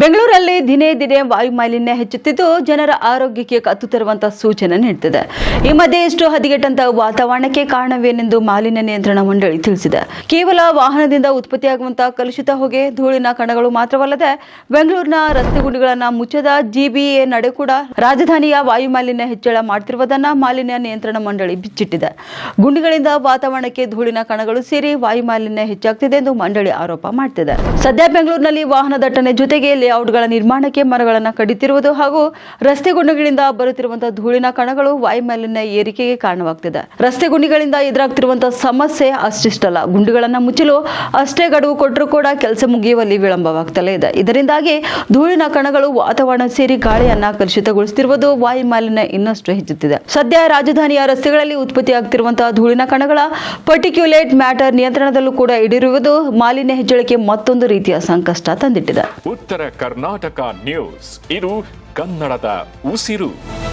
ಬೆಂಗಳೂರಲ್ಲಿ ದಿನೇ ದಿನೇ ವಾಯು ಮಾಲಿನ್ಯ ಹೆಚ್ಚುತ್ತಿದ್ದು ಜನರ ಆರೋಗ್ಯಕ್ಕೆ ಕತ್ತು ತರುವಂತಹ ಸೂಚನೆ ನೀಡುತ್ತಿದೆ ಈ ಮಧ್ಯೆ ಇಷ್ಟು ಹದಿಗೆಟ್ಟಂತಹ ವಾತಾವರಣಕ್ಕೆ ಕಾರಣವೇನೆಂದು ಮಾಲಿನ್ಯ ನಿಯಂತ್ರಣ ಮಂಡಳಿ ತಿಳಿಸಿದೆ. ಕೇವಲ ವಾಹನದಿಂದ ಉತ್ಪತ್ತಿಯಾಗುವಂತಹ ಕಲುಷಿತ ಹೊಗೆ, ಧೂಳಿನ ಕಣಗಳು ಮಾತ್ರವಲ್ಲದೆ ಬೆಂಗಳೂರಿನ ರಸ್ತೆ ಗುಂಡಿಗಳನ್ನ ಮುಚ್ಚದ ಜಿಬಿಎ ನಡೆ ಕೂಡ ರಾಜಧಾನಿಯ ವಾಯು ಮಾಲಿನ್ಯ ಹೆಚ್ಚಳ ಮಾಡ್ತಿರುವುದನ್ನ ಮಾಲಿನ್ಯ ನಿಯಂತ್ರಣ ಮಂಡಳಿ ಬಿಚ್ಚಿಟ್ಟಿದೆ. ಗುಂಡಿಗಳಿಂದ ವಾತಾವರಣಕ್ಕೆ ಧೂಳಿನ ಕಣಗಳು ಸೇರಿ ವಾಯು ಮಾಲಿನ್ಯ ಹೆಚ್ಚಾಗ್ತಿದೆ ಎಂದು ಮಂಡಳಿ ಆರೋಪ ಮಾಡುತ್ತಿದೆ ಸದ್ಯ ಬೆಂಗಳೂರಿನಲ್ಲಿ ವಾಹನ ದಟ್ಟಣೆ ಜೊತೆಗೆ ಲೇಔಟ್ಗಳ ನಿರ್ಮಾಣಕ್ಕೆ ಮರಗಳನ್ನು ಕಡಿತಿರುವುದು ಹಾಗೂ ರಸ್ತೆ ಗುಂಡಿಗಳಿಂದ ಬರುತ್ತಿರುವಂತಹ ಧೂಳಿನ ಕಣಗಳು ವಾಯು ಮಾಲಿನ್ಯ ಏರಿಕೆಗೆ ಕಾರಣವಾಗ್ತಿದೆ. ರಸ್ತೆ ಗುಂಡಿಗಳಿಂದ ಎದುರಾಗ್ತಿರುವಂತಹ ಸಮಸ್ಯೆ ಅಷ್ಟಿಷ್ಟಲ್ಲ. ಗುಂಡಿಗಳನ್ನ ಮುಚ್ಚಲು ಅಷ್ಟೇ ಗಡುವು ಕೊಟ್ಟರೂ ಕೂಡ ಕೆಲಸ ಮುಗಿಯುವಲ್ಲಿ ವಿಳಂಬವಾಗ್ತಲೇ ಇದೆ. ಇದರಿಂದಾಗಿ ಧೂಳಿನ ಕಣಗಳು ವಾತಾವರಣ ಸೇರಿ ಗಾಳಿಯನ್ನ ಕಲುಷಿತಗೊಳಿಸುತ್ತಿರುವುದು ವಾಯುಮಾಲಿನ್ಯ ಇನ್ನಷ್ಟು ಹೆಚ್ಚುತ್ತಿದೆ. ಸದ್ಯ ರಾಜಧಾನಿಯ ರಸ್ತೆಗಳಲ್ಲಿ ಉತ್ಪತ್ತಿಯಾಗ್ತಿರುವಂತಹ ಧೂಳಿನ ಕಣಗಳ ಪರ್ಟಿಕ್ಯುಲೇಟ್ ಮ್ಯಾಟರ್ ನಿಯಂತ್ರಣದಲ್ಲೂ ಕೂಡ ಇಡಿರುವುದು ಮಾಲಿನ್ಯ ಹೆಚ್ಚಳಕ್ಕೆ ಮತ್ತೊಂದು ರೀತಿಯ ಸಂಕಷ್ಟ ತಂದಿಟ್ಟಿದೆ. ಉತ್ತರ ಕರ್ನಾಟಕ ನ್ಯೂಸ್. ಇದು ಕನ್ನಡದ ಉಸಿರು.